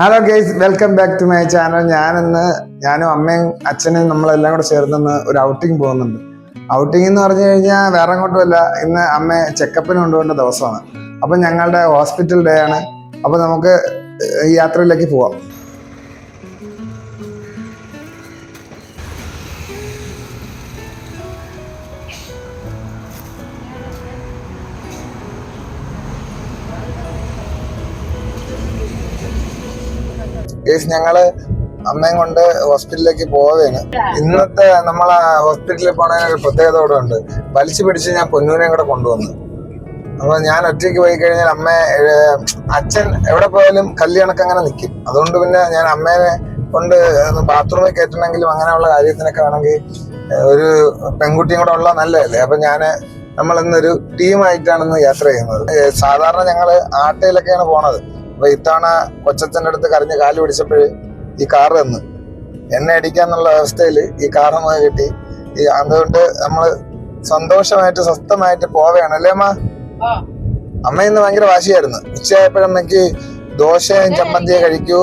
Hello guys welcome back to my channel ഞാനിന്ന് ഞാനും അമ്മയും അച്ഛനും നമ്മളെല്ലാം കൂടെ ചേർന്ന് ഒരു ഔട്ടിങ് പോകുന്നുണ്ട്. ഔട്ടിംഗ് എന്ന് പറഞ്ഞു കഴിഞ്ഞാൽ വേറെ അങ്ങോട്ടുമല്ല. ഇന്ന് അമ്മയെ ചെക്കപ്പിന് കൊണ്ടുപോകേണ്ട ദിവസമാണ്. അപ്പം ഞങ്ങളുടെ ഹോസ്പിറ്റൽ ഡേ ആണ്. അപ്പം നമുക്ക് ഈ യാത്രയിലേക്ക് പോവാം. ഗൈസ് ഞങ്ങൾ അമ്മയും കൊണ്ട് ഹോസ്പിറ്റലിലേക്ക് പോവുകയാണ്. ഇന്നത്തെ നമ്മളെ ഹോസ്പിറ്റലിൽ പോണതിന് ഒരു പ്രത്യേകത കൂടെ ഉണ്ട്. വലിച്ചു പിടിച്ച് ഞാൻ പൊന്നൂനെയും കൂടെ കൊണ്ടുവന്നു. അപ്പൊ ഞാൻ ഒറ്റയ്ക്ക് പോയി കഴിഞ്ഞാൽ അമ്മ അച്ഛൻ എവിടെ പോയാലും കല്യാണക്ക് അങ്ങനെ നിൽക്കും അതുകൊണ്ട് പിന്നെ ഞാൻ അമ്മേനെ കൊണ്ട് ബാത്റൂമിൽ കയറ്റണമെങ്കിലും അങ്ങനെയുള്ള കാര്യത്തിനൊക്കെ ആണെങ്കിൽ ഒരു പെൺകുട്ടിയും കൂടെ ഉള്ള നല്ലതല്ലേ? അപ്പൊ ഞാൻ നമ്മൾ ഇന്നൊരു ടീമായിട്ടാണ് ഇന്ന് യാത്ര ചെയ്യുന്നത്. സാധാരണ ഞങ്ങൾ ആട്ടയിലൊക്കെയാണ് പോണത്. അപ്പൊ ഇത്തവണ കൊച്ചച്ഛന്റെ അടുത്ത് കരഞ്ഞ് കാൽ പിടിച്ചപ്പോൾ ഈ കാർ തന്നു. എന്നെ അടിക്കാന്നുള്ള അവസ്ഥയിൽ ഈ കാർ നമുക്ക് കിട്ടി. ഈ അതുകൊണ്ട് നമ്മൾ സന്തോഷമായിട്ട് സ്വസ്ഥമായിട്ട് പോവുകയാണ്. അല്ലേ അമ്മ? അമ്മ ഇന്ന് ഭയങ്കര വാശിയായിരുന്നു. ഉച്ചയായപ്പോഴമ്മക്ക് ദോശയും ചമ്മന്തിയെ കഴിക്കൂ.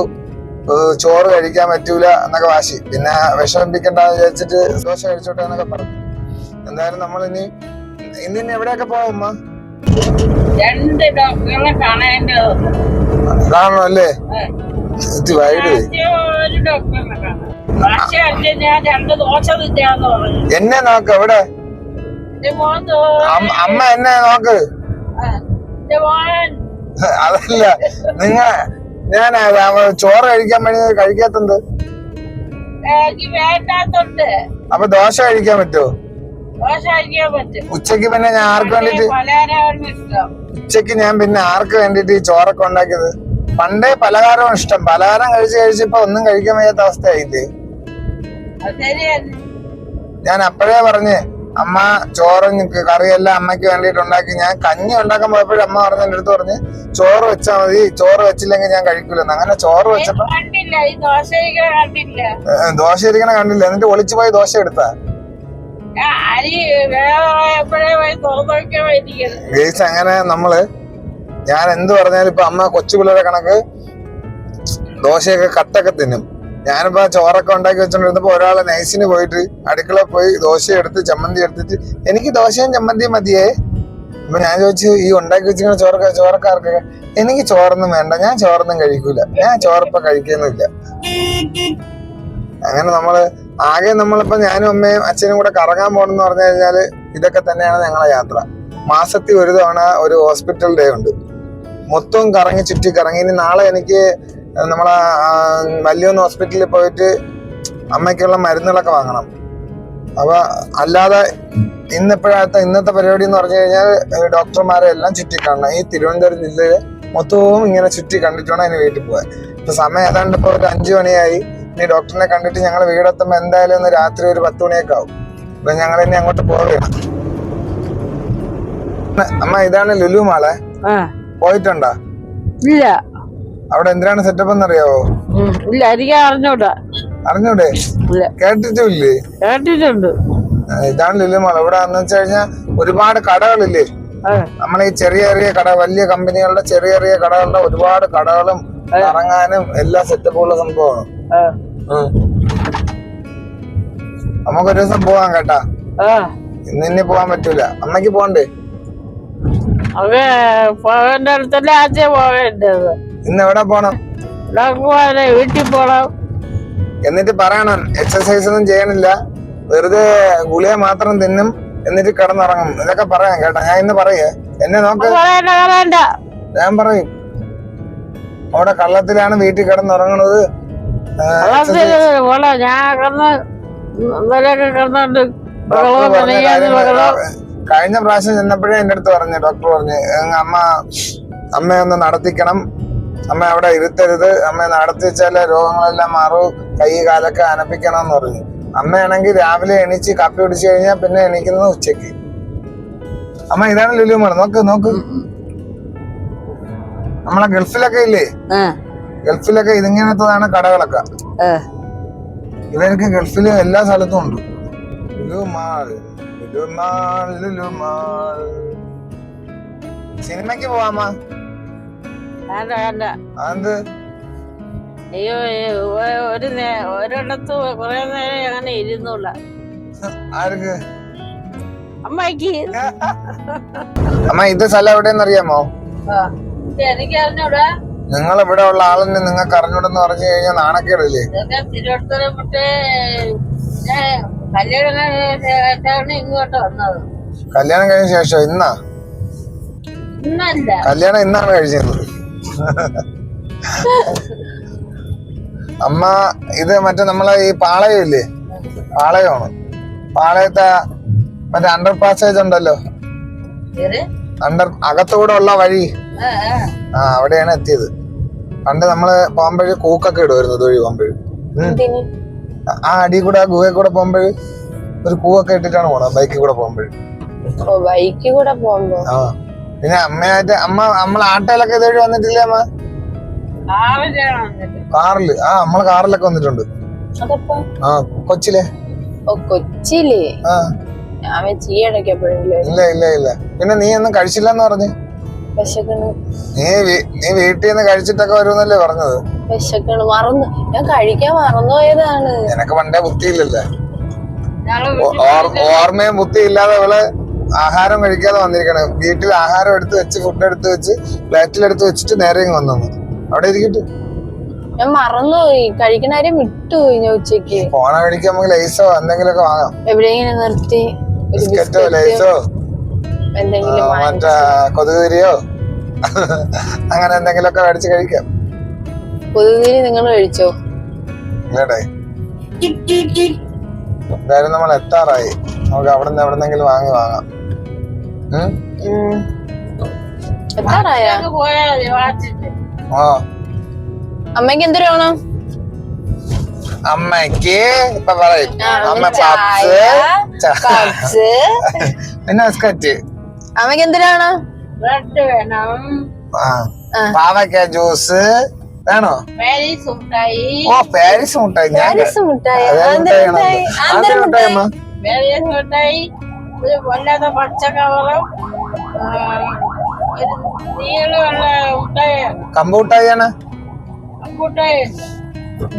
ചോറ് കഴിക്കാൻ പറ്റൂല എന്നൊക്കെ വാശി. പിന്നെ വിഷമിപ്പിക്കണ്ട വിചാരിച്ചിട്ട് ദോശ കഴിച്ചോട്ടെ എന്നൊക്കെ പറഞ്ഞു. എന്തായാലും നമ്മൾ ഇനി ഇന്ന് ഇനി എവിടെയൊക്കെ പോവാം അമ്മ? രണ്ട് ഡോക്ടറെ കാണണം അല്ലേ വൈഡ് എന്നെ നോക്ക് എവിടെ അമ്മ എന്നെ നോക്ക്. അതല്ല നിങ്ങ ഞാൻ ചോറ് കഴിക്കാൻ വേണ്ടി കഴിക്കാത്തത് അപ്പൊ ദോശ കഴിക്കാൻ പറ്റുമോ ഉച്ചയ്ക്ക് പിന്നെ ഞാൻ ആർക്ക് വേണ്ടിട്ട് ഉച്ചയ്ക്ക് ഞാൻ പിന്നെ ആർക്ക് വേണ്ടിട്ട് ഈ ചോറൊക്കെ ഉണ്ടാക്കിയത്? പണ്ടേ പലഹാരവും ഇഷ്ടം. പലഹാരം കഴിച്ച് കഴിച്ചിപ്പോ ഒന്നും കഴിക്കാൻ വയ്യാത്ത അവസ്ഥയായില്ലേ? ഞാൻ അപ്പോഴേ പറഞ്ഞ് അമ്മ ചോറ് കറിയെല്ലാം അമ്മയ്ക്ക് വേണ്ടിട്ട് ഉണ്ടാക്കി. ഞാൻ കഞ്ഞി ഉണ്ടാക്കാൻ പോയപ്പോഴും അമ്മ പറഞ്ഞ എന്റെ അടുത്ത് പറഞ്ഞ് ചോറ് വെച്ചാ മതി. ചോറ് വെച്ചില്ലെങ്കിൽ ഞാൻ കഴിക്കൂലെന്ന്. അങ്ങനെ ചോറ് വെച്ചപ്പോ ദോശ ഇരിക്കണ കണ്ടില്ല. എന്നിട്ട് ഒളിച്ചു പോയി ദോശ എടുത്താ. ഗേസ് അങ്ങനെ നമ്മൾ ഞാൻ എന്ത് പറഞ്ഞാലും ഇപ്പൊ അമ്മ കൊച്ചു പിള്ളേരെ കണക്ക് ദോശയൊക്കെ കട്ടൊക്കെ തിന്നും. ഞാനിപ്പോ ചോറൊക്കെ ഉണ്ടാക്കി വെച്ചോണ്ടിരുന്നപ്പോ ഒരാളെ നൈസിന് പോയിട്ട് അടുക്കള പോയി ദോശ എടുത്ത് ചമ്മന്തി എടുത്തിട്ട് എനിക്ക് ദോശയും ചമ്മന്തിയും മതിയേ? അപ്പൊ ഞാൻ ചോദിച്ചു ഈ ഉണ്ടാക്കി വെച്ചിരിക്കുന്ന ചോറൊക്കെ ചോറക്കാർക്കൊക്കെ എനിക്ക് ചോറൊന്നും വേണ്ട ഞാൻ ചോറൊന്നും കഴിക്കൂല. ഞാൻ ചോറപ്പ കഴിക്കുന്നില്ല അങ്ങനെ നമ്മൾ ആകെ നമ്മളിപ്പോ ഞാനും അമ്മയും അച്ഛനും കൂടെ കറങ്ങാൻ പോകണമെന്ന് പറഞ്ഞു കഴിഞ്ഞാൽ ഇതൊക്കെ തന്നെയാണ് ഞങ്ങളെ യാത്ര. മാസത്തിൽ ഒരു തവണ ഒരു ഹോസ്പിറ്റൽ ഡേ ഉണ്ട്. മൊത്തം കറങ്ങി ചുറ്റി കറങ്ങി. ഇനി നാളെ എനിക്ക് നമ്മളെ വലിയൊന്ന് ഹോസ്പിറ്റലിൽ പോയിട്ട് അമ്മയ്ക്കുള്ള മരുന്നുകളൊക്കെ വാങ്ങണം. അപ്പൊ അല്ലാതെ ഇന്നിപ്പോഴത്തെ ഇന്നത്തെ പരിപാടി എന്ന് പറഞ്ഞു കഴിഞ്ഞാൽ ഡോക്ടർമാരെ എല്ലാം ചുറ്റി കാണണം. ഈ തിരുവനന്തപുരം ജില്ലയിൽ മൊത്തവും ഇങ്ങനെ ചുറ്റി കണ്ടിട്ട് വേണം അതിന് വീട്ടിൽ പോകാൻ ഇപ്പൊ സമയം ഏതാണ്ട് ഇപ്പൊ ഒരു അഞ്ചു മണിയായി. ഇനി ഡോക്ടറിനെ കണ്ടിട്ട് ഞങ്ങൾ വീടെത്തുമ്പോ എന്തായാലും ഒന്ന് രാത്രി ഒരു പത്ത് മണിയൊക്കെ ആവും അപ്പൊ ഞങ്ങൾ ഇനി അങ്ങോട്ട് പോവുകയാണ് അമ്മ ഇതാണ് ലുലു മാളെ. പോയിട്ടുണ്ടോ? ഇല്ല. അവിടെ എന്തിനാണ് സെറ്റപ്പ് എന്നറിയാവോ? ഇല്ല എനിക്ക് അറിഞ്ഞൂടാ. അറിഞ്ഞൂടെ? കേട്ടിട്ടില്ലേ? കേട്ടിട്ടുണ്ട്. ഇതാണ് ലുലു മാൾ ഇവിടെ എന്ന് വെച്ച് കഴിഞ്ഞാൽ ഒരുപാട് കടകളില്ലേ? നമ്മളെ ഈ ചെറിയ ചെറിയ കട വലിയ കമ്പനികളുടെ ചെറിയ ചെറിയ കടകളുടെ ഒരുപാട് കടകളും ഇറങ്ങാനും എല്ലാ സെറ്റപ്പുള്ള സംഭവമാണ്. ആ, ഉം. നമുക്ക് ഒരു ദിവസം പോവാൻ കേട്ടാ. ഇന്ന് പോവാൻ പറ്റൂല. അമ്മയ്ക്ക് പോണ്ടേ പോകേണ്ട അടുത്തല്ലേ ആദ്യം പോകേണ്ടത് ഇന്ന് എവിടെ പോണം? വീട്ടിൽ പോണം. എന്നിട്ട് പറയണം എക്സസൈസ് ഒന്നും ചെയ്യണില്ല. വെറുതെ ഗുളിക മാത്രം തിന്നും എന്നിട്ട് കിടന്നുറങ്ങും. ഇതൊക്കെ പറയാം കേട്ടോ. ഞാൻ ഇന്ന് പറയേ എന്നെ നോക്ക്. ഞാൻ പറയും. അവിടെ കള്ളത്തിലാണ് വീട്ടിൽ കിടന്നുറങ്ങണത്. ഞാൻ കിടന്ന് കിടന്നുണ്ട് കഴിഞ്ഞ പ്രാവശ്യം ചെന്നപ്പോഴേ എന്റെ അടുത്ത് പറഞ്ഞു ഡോക്ടർ പറഞ്ഞു അമ്മ അമ്മ അമ്മയെ ഒന്ന് നടത്തിക്കണം. അമ്മ അവിടെ ഇരുത്തരുത്. അമ്മ നടത്തി വെച്ചാലേ രോഗങ്ങളെല്ലാം മാറൂ. കൈ കാലൊക്കെ അനപ്പിക്കണം എന്ന് പറഞ്ഞു. അമ്മയാണെങ്കിൽ രാവിലെ എണീച്ച് കാപ്പി കുടിച്ചു കഴിഞ്ഞാൽ പിന്നെ എണീക്കുന്നത് ഉച്ചയ്ക്ക് അമ്മ ഇതാണ് ലുലുമാൾ നോക്ക് നോക്ക്. നമ്മളെ ഗൾഫിലൊക്കെ ഇല്ലേ? ഗൾഫിലൊക്കെ ഇതിങ്ങനത്തതാണ് കടകളൊക്കെ. ഇവർക്ക് ഗൾഫിൽ എല്ലാ സ്ഥലത്തും ഉണ്ട്. സിനിമക്ക് പോവാമാ? അത് അയ്യോ ഒരു ഒരിടത്ത് കുറെ നേരം അങ്ങനെ ആർക്ക്? അമ്മയ്ക്ക്. അമ്മ ഇത് സ്ഥലം എവിടെയെന്ന് അറിയാമോ? എനിക്ക് അറിഞ്ഞൂടാ. നിങ്ങൾ ഇവിടെ ഉള്ള ആളെന്നെ നിങ്ങൾക്ക് അറിഞ്ഞൂടെന്ന് പറഞ്ഞു കഴിഞ്ഞാൽ നാണക്കേടില്ലേ? തിരുവനന്തപുരം വിട്ട് കല്യാണം ഇങ്ങോട്ട് വന്നത്. കല്യാണം കഴിഞ്ഞ ശേഷം ഇന്നാ? കല്യാണം ഇന്നാണ് കഴിച്ചത് അമ്മ ഇത് മറ്റേ നമ്മളെ ഈ പാളയം ഇല്ലേ? പാളയമാണ്. പാളയത്തെ മറ്റേ അണ്ടർ പാസേജ് ഉണ്ടല്ലോ? അണ്ടർ അകത്തൂടെ ഉള്ള വഴി. ആ അവിടെയാണ് എത്തിയത്. പണ്ട് നമ്മൾ പോകുമ്പോഴ് കൂക്കൊക്കെ ഇടുമായിരുന്നു ഇതുവഴി പോകുമ്പോഴ്. ആ അടി കൂടെ ആ ഗുഹയിൽ കൂടെ പോകുമ്പോഴ് ഒരു കൂവൊക്കെ ഇട്ടിട്ടാണ് പോണത് ബൈക്കിൽ കൂടെ പോകുമ്പോഴ്. ഓ ബൈക്ക് കൂടെ പോകുമ്പോ? ആ. പിന്നെ അമ്മയായിട്ട് അമ്മ നമ്മൾ ആട്ടയിലൊക്കെ ഇതുവഴി വന്നിട്ടില്ലേ അമ്മ? കാറിൽ. ആ നമ്മൾ കാറിലൊക്കെ വന്നിട്ടുണ്ട്. അതപ്പോ? ആ കൊച്ചിലെ. കൊച്ചിലെ? ഇല്ല ഇല്ല ഇല്ല. പിന്നെ നീ ഒന്നും കഴിച്ചില്ലെന്ന് പറഞ്ഞു. വിശക്കണ് നീ നീ വീട്ടിൽ നിന്ന് കഴിച്ചിട്ടൊക്കെ വരുമെന്നല്ലേ പറഞ്ഞത്? വിശക്കണ് മറന്നു. ഞാൻ കഴിക്കാൻ മറന്നുപോയതാണ് നിനക്ക് പണ്ടേ ബുദ്ധിയില്ലല്ലേ? ഓർമ്മയും ബുദ്ധി ഇല്ലാതെ അവൾ ആഹാരം കഴിക്കാതെ വന്നിരിക്കണേ. വീട്ടിൽ ആഹാരം എടുത്ത് വെച്ച് ഫുഡ് എടുത്ത് വെച്ച് പ്ലേറ്റിൽ എടുത്ത് വെച്ചിട്ട് നേരെ ഇങ്ങ് വന്നു. അവിടെ ഇരിക്കട്ടെ. ഞാൻ മറന്നുപോയി കഴിക്കണ കാര്യം വിട്ടുപോയി ഞാൻ ഉച്ചയ്ക്ക് പോണ കഴിക്കാൻ നമുക്ക് ലൈസോ എന്തെങ്കിലുമൊക്കെ വാങ്ങാം. എവിടെയെങ്കിലും നിർത്തി. ലൈസോ? എന്തെങ്കിലും മറ്റേ കൊതുകുതിരിയോ? അങ്ങനെ എന്തെങ്കിലുമൊക്കെ മേടിച്ച് കഴിക്കാം. കൊതുകുതിരി നിങ്ങൾ കഴിച്ചോ? ഇല്ലടേ. എന്തായാലും നമ്മൾ എത്താറായി. നമുക്ക് അവിടെ നിന്ന് എവിടെന്നെങ്കിലും വാങ്ങി വാങ്ങാം. ആ. അമ്മയ്ക്ക് എന്തൊരു വേണം? അമ്മയ്ക്ക് ഇപ്പൊ പറയും. അമ്മ പപ്സ് പിന്നെ അമ്മയ്ക്ക് എന്തിനാണ് വേണം ബ്രെഡ് വേണം. ആ ആ. ജ്യൂസ് വേണോ? പാരീസ് മുട്ടായി ഓ പാരീസ് മുട്ടായി ഞാൻ പാരീസ് മുട്ടായി ആന്തര മുട്ടായി? അമ്മ? പാരീസ് ഒരു വല്ലാത്ത പച്ച കവറും നീളമുള്ള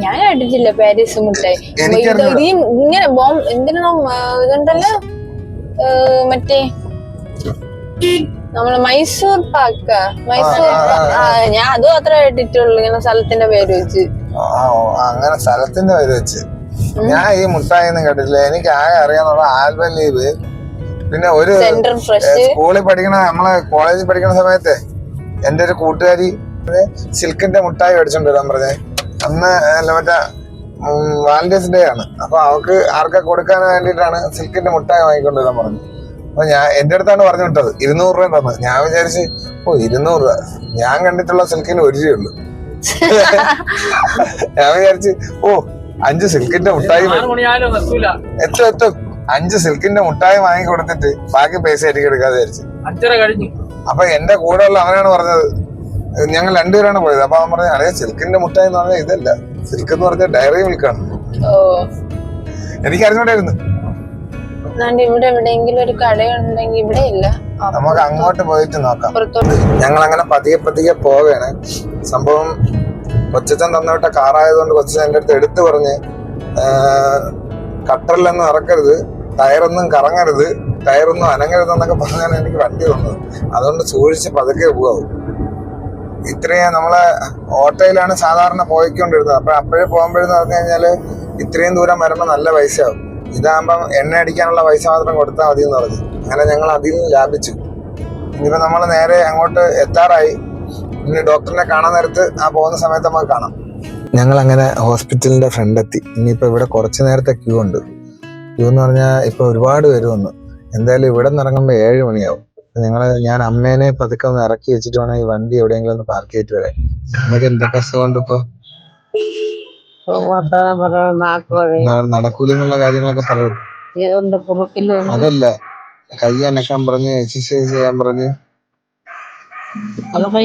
ഞാൻ കണ്ടിട്ടില്ല പാരീസ് മുട്ടായി ഇങ്ങനെ ബോം എന്തിനാ ഇതുണ്ടല്ലോ മറ്റേ നമ്മൾ മൈസൂർ പാക്ക. മൈസൂർ ഞാൻ അതും മാത്രമേ കേട്ടിട്ടുള്ളൂ ഇങ്ങനെ സ്ഥലത്തിന്റെ പേര് വെച്ച്. അങ്ങനെ സ്ഥലത്തിന്റെ പേര് വെച്ച്. ഞാൻ ഈ മുട്ടായി ഒന്നും കേട്ടിട്ടില്ല. എനിക്ക് ആകെ അറിയാന്നുള്ള ആൽബം ലീവ്. പിന്നെ ഒരു സ്കൂളിൽ പഠിക്കണ നമ്മളെ കോളേജിൽ പഠിക്കണ സമയത്ത് എന്റെ ഒരു കൂട്ടുകാരി സിൽക്കിന്റെ മുട്ടായി മേടിച്ചോണ്ട് വരാൻ പറഞ്ഞേ. അന്ന് അല്ല മറ്റേ വാലന്റൈൻസ് ഡേ ആണ്. അപ്പൊ അവക്ക് ആർക്കെ കൊടുക്കാൻ വേണ്ടിയിട്ടാണ് സിൽക്കിന്റെ മുട്ടായി വാങ്ങിക്കൊണ്ടുവരാൻ പറഞ്ഞു. അപ്പൊ ഞാൻ എന്റെ അടുത്താണ് പറഞ്ഞു വിട്ടത് ഇരുന്നൂറ് രൂപ തന്നത് ഞാൻ വിചാരിച്ച് ഓ ഇരുന്നൂറ് രൂപ. ഞാൻ കണ്ടിട്ടുള്ള സിൽക്കിന് ഒരു രൂപയുള്ളൂ ഞാൻ വിചാരിച്ച് ഓ അഞ്ച് സിൽക്കിന്റെ മുട്ടായി. എത്തും എത്തും. അഞ്ച് സിൽക്കിന്റെ മുട്ടായി വാങ്ങി കൊടുത്തിട്ട് ബാക്കി പൈസ എനിക്ക് എടുക്കാതെ വിചാരിച്ചു. അപ്പൊ എന്റെ കൂടെ ഉള്ള അവനാണ് പറഞ്ഞത് ഞങ്ങൾ രണ്ടുപേരാണ് പോയത്. അപ്പൊ അവൻ പറഞ്ഞ അറിയാം സിൽക്കിന്റെ മുട്ടായി എന്ന് പറഞ്ഞാൽ ഇതല്ല. സിൽക്ക് എന്ന് പറഞ്ഞ ഡയറി മിൽക്കാണ്. ഓ. എനിക്ക് അറിഞ്ഞൂടായിരുന്നു എന്നാണ്ട് ഇവിടെ എവിടെയെങ്കിലും ഒരു കടയുണ്ടെങ്കിൽ ഇവിടെ ഇല്ല. നമുക്ക് അങ്ങോട്ട് പോയിട്ട് നോക്കാം. ഞങ്ങൾ അങ്ങനെ പതിയെ പതിയെ പോവുകയാണ് സംഭവം കൊച്ചച്ചൻ തന്നവിട്ട കാറായതുകൊണ്ട് കൊച്ചച്ചൻ എന്റെ അടുത്ത് എടുത്തു പറഞ്ഞ് കട്ടറിലൊന്നും ഇറക്കരുത് ടയറൊന്നും കറങ്ങരുത് ടയറൊന്നും അനങ്ങരുത് എന്നൊക്കെ പറഞ്ഞാണ് എനിക്ക് വണ്ടി തന്നത്. അതുകൊണ്ട് സൂക്ഷിച്ച് പതുക്കെ പോകാവും ഇത്രയും നമ്മളെ ഓട്ടോയിലാണ് സാധാരണ പോയിക്കൊണ്ടിരുന്നത്. അപ്പൊ അപ്പോഴേ പോകുമ്പോഴെന്ന് പറഞ്ഞു കഴിഞ്ഞാൽ ഇത്രയും ദൂരം വരുമ്പോൾ നല്ല പൈസയാവും. ഇതാകുമ്പം എണ്ണ അടിക്കാനുള്ള പൈസ മാത്രം കൊടുത്താൽ മതി എന്ന് പറഞ്ഞു. അങ്ങനെ ഞങ്ങൾ അതിൽ നിന്ന് ലാഭിച്ചു. ഇനിയിപ്പോൾ നമ്മൾ നേരെ അങ്ങോട്ട് എത്താറായി. ഇനി ഡോക്ടറിനെ കാണാൻ നേരത്ത് ആ പോകുന്ന സമയത്ത് നമുക്ക് കാണാം. ഞങ്ങൾ അങ്ങനെ ഹോസ്പിറ്റലിന്റെ ഫ്രണ്ട് എത്തി ഇനിയിപ്പോ ഇവിടെ കുറച്ച് നേരത്തെ ക്യൂ ഉണ്ട്. ക്യൂ എന്ന് പറഞ്ഞാൽ ഇപ്പോൾ ഒരുപാട് പേര് എന്തായാലും ഇവിടെ നിന്ന് ഇറങ്ങുമ്പോൾ ഏഴ് മണിയാവും. നിങ്ങൾ ഞാൻ അമ്മേനെ പതുക്കെ ഒന്ന് ഇറക്കി വെച്ചിട്ട് വേണം ഈ വണ്ടി എവിടെയെങ്കിലും ഒന്ന് പാർക്ക് ചെയ്തിട്ട് വരാൻ. നമുക്ക് എന്തൊക്കെ അസുഖമുണ്ട് ഇപ്പൊ? വർത്തമാനം പറയാൻ നാക്ക് വഴി ന- കാര്യങ്ങളൊക്കെ പറയും. കുറുക്കിൽ അതല്ല. കൈ അനക്കാൻ പറഞ്ഞ് എക്സസൈസ് ചെയ്യാൻ പറഞ്ഞ്. അതൊക്കെ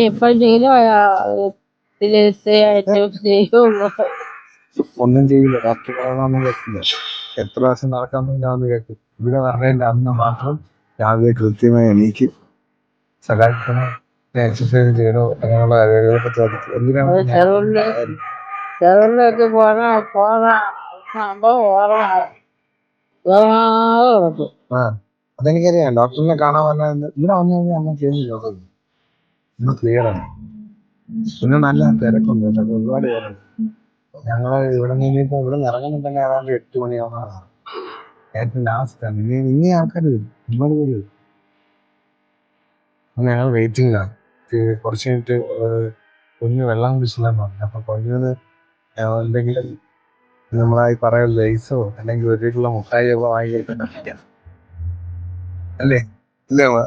ഒന്നും ചെയ്യില്ല. ഡോക്ടർ പറയണമെന്ന് കേൾക്കില്ല. എത്ര പ്രാവശ്യം നടക്കാൻ പറ്റില്ലാന്ന് കേൾക്കും ഇവിടെ പറഞ്ഞതിന്റെ അന്ന് മാത്രം രാവിലെ കൃത്യമായി എനിക്ക് സഹായിക്കണം എക്സസൈസ് ചെയ്യണോ? അങ്ങനെയുള്ള കാര്യങ്ങളെ പറ്റി ചോദിക്കും എന്തിനാണ് ചെറുതൊക്കെ പോണ പോണ സംഭവം അതെനിക്കറിയാം ഡോക്ടറിനെ കാണാൻ ഇവിടെ വന്നു കഴിഞ്ഞാൽ ചെയ്ത് ചെയ്യുന്നില്ല ഇന്ന് ക്ലിയർ ആണ്. പിന്നെ നല്ല തിരക്കുണ്ട് ഇല്ല ഒരുപാട് പേരുണ്ട്. ഞങ്ങൾ ഇവിടെ നിന്ന് ഇപ്പൊ ഇവിടെ നിന്ന് ഇറങ്ങുന്നുണ്ടെങ്കിൽ ഏതാണ്ട് എട്ട് മണിയാവുന്നതാണ് ഏറ്റവും ലാസ്റ്റ് ആണ്. ഇനി ഇനി ആൾക്കാർ വരും. ഒരുപാട് പേര് വരും. അപ്പൊ ഞങ്ങൾ വെയിറ്റിംഗിലാണ് കുറച്ച് കഴിഞ്ഞിട്ട് കുഞ്ഞ് വെള്ളം കുടിച്ചില്ലെന്ന് പറഞ്ഞു. അപ്പൊ കുഞ്ഞിന് എന്തെങ്കിലും നമ്മളായി പറയാൻ ലൈസോ അല്ലെങ്കിൽ ഒരു കിലോ മുട്ടായി ഒക്കെ വാങ്ങി അല്ലേ? ഇല്ലേ അമ്മ?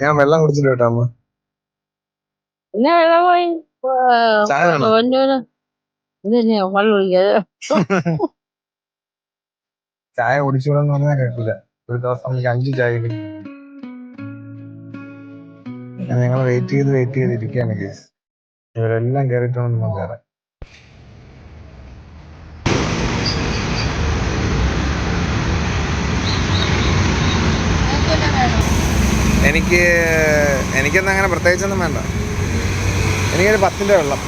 ഞാൻ വെള്ളം കുടിച്ചിട്ട് കേട്ടോ അമ്മ. പിന്നെ വെള്ളം പോയി? ചായ വേണോ? പൊന്നൂന്. ഇത് തന്നെയാ വെള്ളം കുടിക്കാതെ ചായ കുടിച്ചോളെന്ന് പറഞ്ഞാൽ കേട്ടില്ല. ഒരു ദിവസം നമുക്ക് അഞ്ച് ചായ ഞങ്ങൾ വെയിറ്റ് ചെയ്ത് വെയിറ്റ് ചെയ്ത് ഇരിക്കുകയാണ് കേസ് ഇവരെല്ലാം കേറിയിട്ടുണ്ടെന്ന് നമ്മൾ കയറാൻ എനിക്ക് എനിക്കൊന്നും അങ്ങനെ പ്രത്യേകിച്ചൊന്നും വേണ്ട. എനിക്കൊരു പത്തിന്റെ വെള്ളം.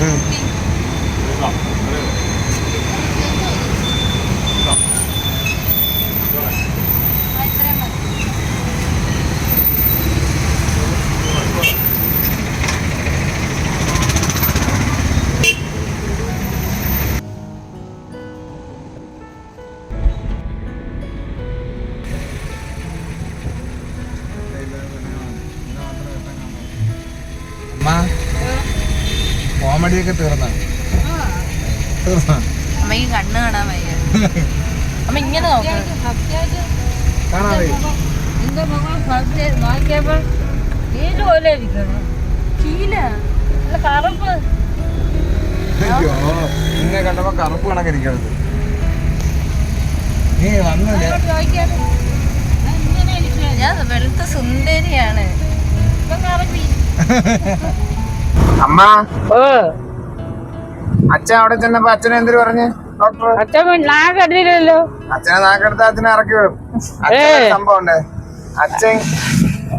ഉം. നീൽ പോലെ ഇരിക്കണം ശീല അല്ല കറുപ്പ്. അയ്യോ നിന്നെ കണ്ടപ്പോ കറുപ്പ് കണക്കിരിക്കണത്. നീ വന്നില്ലേ? ചോദിക്കാതെ ഇങ്ങനെ ഞാൻ വെളുത്ത സുന്ദരിയാണ്. അമ്മ? ഓ. അച്ഛൻ അവിടെ ചെന്നപ്പോ അച്ഛനെ എന്തിനു പറഞ്ഞു? ഡോക്ടർ അച്ഛൻ അച്ഛനെ നാക്കെടുത്ത അച്ഛനെ ഇറക്കി വിടും. അച്ഛൻ സംഭവം അച്ഛൻ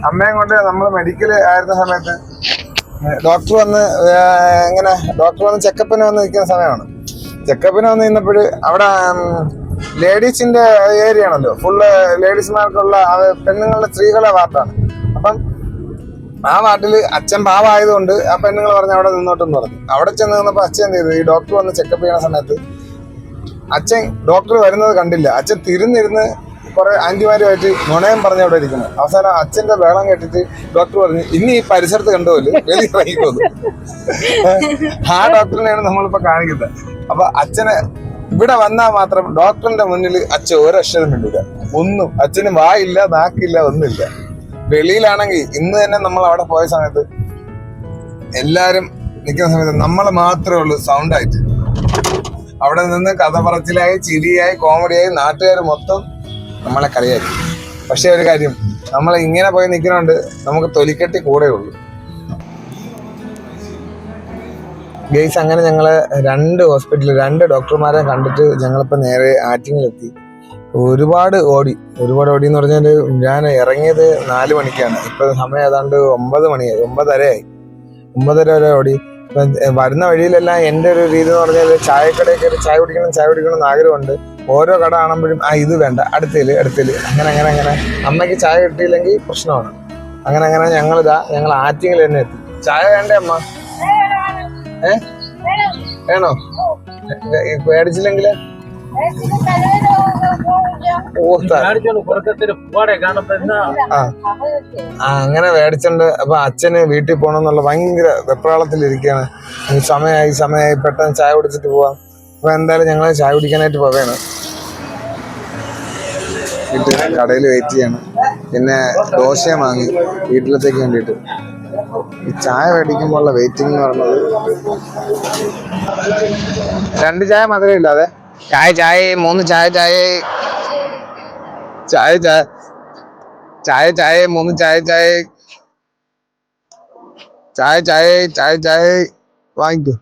അമ്മയും കൊണ്ട് നമ്മൾ മെഡിക്കൽ ആയിരുന്ന സമയത്ത് ഡോക്ടർ വന്ന് ഇങ്ങനെ ഡോക്ടർ വന്ന് ചെക്കപ്പിന് വന്ന് നിൽക്കുന്ന സമയമാണ്. ചെക്കപ്പിന് വന്ന് നിന്നപ്പോൾ അവിടെ ലേഡീസിന്റെ ഏരിയ ആണല്ലോ. ഫുള്ള് ലേഡീസ്മാർക്കുള്ള പെണ്ണുങ്ങളുടെ സ്ത്രീകളെ വാർഡാണ്. അപ്പം ആ വാർഡിൽ അച്ഛൻ പാവമായതുകൊണ്ട് ആ പെണ്ണുങ്ങൾ പറഞ്ഞ് അവിടെ നിന്നോട്ടെന്ന് പറഞ്ഞു. അവിടെ ചെന്ന് നിന്നപ്പോൾ അച്ഛൻ എന്ത് ചെയ്തു? ഈ ഡോക്ടർ വന്ന് ചെക്കപ്പ് ചെയ്യണ സമയത്ത് അച്ഛൻ ഡോക്ടർ വരുന്നത് കണ്ടില്ല. അച്ഛൻ തിരുന്നിരുന്ന് കുറെ ആന്റിമാരുമായിട്ട് നുണയം പറഞ്ഞ അവിടെ ഇരിക്കുന്നു. അവസാനം അച്ഛന്റെ വേളം കേട്ടിട്ട് ഡോക്ടർ പറഞ്ഞു ഇനി ഈ പരിസരത്ത് കണ്ടുപോലെ വെളിയിറങ്ങിക്കൊന്നു ആ ഡോക്ടറിനെയാണ് നമ്മളിപ്പോ കാണിക്കുന്നത്. അപ്പൊ അച്ഛനെ ഇവിടെ വന്നാൽ മാത്രം ഡോക്ടറിന്റെ മുന്നിൽ അച്ഛൻ ഒരക്ഷരം മിണ്ടില്ല ഒന്നും. അച്ഛന് വായില്ല നാക്കില്ല ഒന്നുമില്ല. വെളിയിലാണെങ്കിൽ ഇന്ന് തന്നെ നമ്മൾ അവിടെ പോയ സമയത്ത് എല്ലാരും നിൽക്കുന്ന സമയത്ത് നമ്മൾ മാത്രമേ ഉള്ളൂ സൗണ്ട് ആയിട്ട്. അവിടെ നിന്ന് കഥ പറച്ചിലായി ചിരിയായി കോമഡിയായി നാട്ടുകാർ മൊത്തം നമ്മളെ കളിയാക്കി. പക്ഷേ ഒരു കാര്യം നമ്മൾ ഇങ്ങനെ പോയി നിൽക്കുന്നുണ്ട് നമുക്ക് തൊലിക്കെട്ടി കൂടെ ഉള്ളൂ. ഗെയ്സ് അങ്ങനെ ഞങ്ങൾ രണ്ട് ഹോസ്പിറ്റലിൽ രണ്ട് ഡോക്ടർമാരെ കണ്ടിട്ട് ഞങ്ങളിപ്പോൾ നേരെ ആറ്റിങ്ങിലെത്തി. ഒരുപാട് ഓടി ഒരുപാട് ഓടി എന്ന് പറഞ്ഞാൽ ഞാൻ ഇറങ്ങിയത് നാല് മണിക്കാണ്. ഇപ്പം സമയം ഏതാണ്ട് ഒമ്പത് മണിയായി ഒമ്പതരയായി. ഒമ്പതര വരെ ഓടി. വരുന്ന വഴിയിലെല്ലാം എന്റെ ഒരു രീതി എന്ന് പറഞ്ഞാൽ ചായക്കടയിൽ കയറി ചായ കുടിക്കണം ചായ കുടിക്കണം എന്ന് ആഗ്രഹമുണ്ട്. ഓരോ കട കാണുമ്പോഴും ആ ഇത് വേണ്ട അടുത്തേൽ അടുത്തേൽ. അങ്ങനെ അങ്ങനെ അങ്ങനെ. അമ്മയ്ക്ക് ചായ കിട്ടിയില്ലെങ്കിൽ പ്രശ്നമാണ്. അങ്ങനെ അങ്ങനെ ഞങ്ങളിതാ ഞങ്ങൾ ആറ്റിങ്ങിൽ തന്നെ എത്തി. ചായ വേണ്ടേ അമ്മ? ഏ? വേണോ? ആ. അങ്ങനെ മേടിച്ചിട്ടുണ്ട് അപ്പൊ അച്ഛന് വീട്ടിൽ പോകണമെന്നുള്ള ഭയങ്കര വെപ്രാളത്തിൽ ഇരിക്കുകയാണ് സമയമായി സമയമായി പെട്ടെന്ന് ചായ കുടിച്ചിട്ട് പോവാം. അപ്പൊ എന്തായാലും ഞങ്ങൾ ചായ കുടിക്കാനായിട്ട് പോവുകയാണ് വീട്ടിൽ കടയിൽ വെയിറ്റ് ചെയ്യാണ്. പിന്നെ ദോശ വാങ്ങി വീട്ടിലത്തേക്ക് വേണ്ടിയിട്ട്. ഈ ചായ മേടിക്കുമ്പോൾ ഉള്ള വെയിറ്റിംഗ് എന്ന് പറയുന്നത് രണ്ട് ചായ മധുരം ഇല്ലാതെ ചായ ചായ മൂന്ന് ചായ ചായ. ചായ ചായ. ചായ ചായ മൂന്ന് ചായ ചായ. ചായ ചായ ചായ ചായ. വാങ്ങിക്കോ.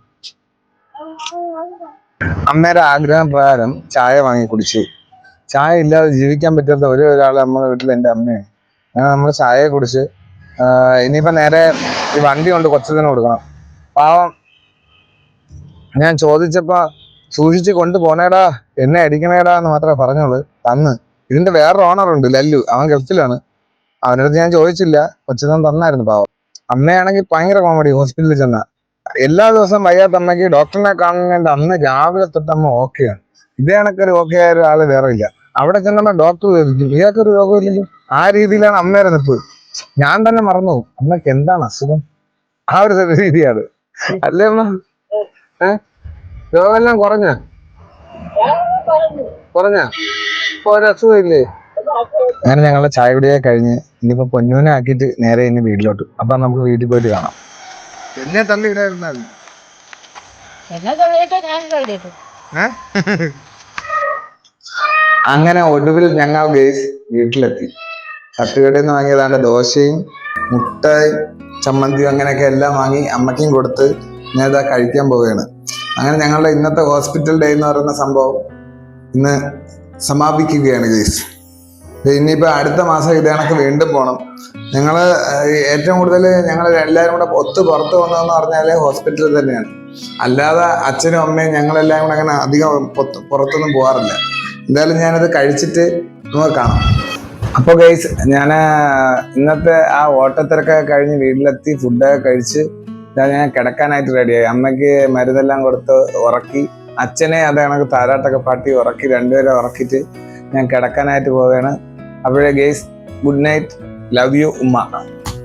അമ്മയുടെ ആഗ്രഹം പ്രകാരം ചായ വാങ്ങി കുടിച്ച്. ചായ ഇല്ലാതെ ജീവിക്കാൻ പറ്റാത്ത ഒരേ ഒരാൾ നമ്മുടെ വീട്ടിൽ എന്റെ അമ്മയാണ്. അങ്ങനെ നമ്മൾ ചായ കുടിച്ച് ഇനിയിപ്പോൾ ഇനിയിപ്പോ നേരെ ഈ വണ്ടി കൊണ്ട് കൊച്ചതിന് കൊടുക്കണം. പാവം. ഞാൻ ചോദിച്ചപ്പോൾ സൂക്ഷിച്ച് കൊണ്ടുപോണേടാ എന്നെ അടിക്കണേടാ എന്ന് മാത്രമേ പറഞ്ഞുള്ളൂ. തന്ന്. ഇതിന്റെ വേറൊരു ഓണറുണ്ട് ലല്ലു. അവൻ ഗൾഫിലാണ്. അവനടുത്ത് ഞാൻ ചോദിച്ചില്ല. കൊച്ചതൻ തന്നായിരുന്നു പാവം. അമ്മയാണെങ്കിൽ ഭയങ്കര കോമഡി ഹോസ്പിറ്റലിൽ ചെന്ന. എല്ലാ ദിവസവും വയ്യാത്ത അമ്മയ്ക്ക് ഡോക്ടറിനെ കാണുന്നതിന്റെ അന്ന് രാവിലെ തൊട്ടമ്മ ഓക്കെയാണ് ഇതേ കണക്കൊരു ഓക്കെ ആയ ഒരാൾ വേറെ ഇല്ല. അവിടെ ചെന്നപ്പോ ഡോക്ടർ ചോദിക്കും ഇയാൾക്കൊരു രോഗമില്ലല്ലോ ആ രീതിയിലാണ് അമ്മേരെ നിപ്പ്. ഞാൻ തന്നെ മറന്നു അമ്മയ്ക്ക് എന്താണ് അസുഖം? ആ ഒരു രീതിയാണ്. അല്ലേ അമ്മ? ഏഹ് രോഗമെല്ലാം കുറഞ്ഞ? കുറഞ്ഞ? ഇപ്പൊ ഒരു അസുഖം ഇല്ലേ അങ്ങനെ ഞങ്ങളുടെ ചായ കുടിയൊക്കെ കഴിഞ്ഞ് ഇനിയിപ്പോ പൊന്നൂനെ ആക്കിയിട്ട് നേരെ ഇനി വീട്ടിലോട്ട്. അപ്പൊ നമുക്ക് വീട്ടിൽ പോയിട്ട് കാണാം. എന്നെ തള്ളി എന്നെ ഞാൻ തൊഴിലിട്ടു അങ്ങനെ ഒടുവിൽ ഞങ്ങൾ ഗേസ് വീട്ടിലെത്തി. തട്ടുകടയിൽ നിന്ന് വാങ്ങിയതാണ്ട് ദോശയും മുട്ടയും ചമ്മന്തിയും അങ്ങനെയൊക്കെ എല്ലാം വാങ്ങി അമ്മയ്ക്കും കൊടുത്ത് ഞാൻ ഇതാ കഴിക്കാൻ പോവുകയാണ്. അങ്ങനെ ഞങ്ങളുടെ ഇന്നത്തെ ഹോസ്പിറ്റൽ ഡേ എന്ന് പറയുന്ന സംഭവം ഇന്ന് സമാപിക്കുകയാണ് ഗേസ് ഇനിയിപ്പോൾ അടുത്ത മാസം ഇത് കണക്ക് വീണ്ടും പോകണം ഞങ്ങൾ ഏറ്റവും കൂടുതൽ ഞങ്ങൾ എല്ലാവരും കൂടെ ഒത്ത് പുറത്ത് വന്നതെന്ന് പറഞ്ഞാൽ ഹോസ്പിറ്റലിൽ തന്നെയാണ്. അല്ലാതെ അച്ഛനും അമ്മയും ഞങ്ങളെല്ലാം കൂടെ അങ്ങനെ അധികം പുറത്തൊന്നും പോകാറില്ല എന്തായാലും ഞാനത് കഴിച്ചിട്ട് നമുക്ക് കാണാം. അപ്പോൾ ഗൈസ് ഞാൻ ഇന്നത്തെ ആ ഓട്ടത്തിരക്കൊക്കെ കഴിഞ്ഞ് വീട്ടിലെത്തി ഫുഡൊക്കെ കഴിച്ച് ഞാൻ കിടക്കാനായിട്ട് റെഡിയായി അമ്മയ്ക്ക് മരുന്നെല്ലാം കൊടുത്ത് ഉറക്കി അച്ഛനെ അത് കണക്ക് താരാട്ടൊക്കെ പാട്ടി ഉറക്കി രണ്ടുപേരെ ഉറക്കിയിട്ട് ഞാൻ കിടക്കാനായിട്ട് പോവുകയാണ്. അപ്പോഴേ guys good night love you ഉമ്മ.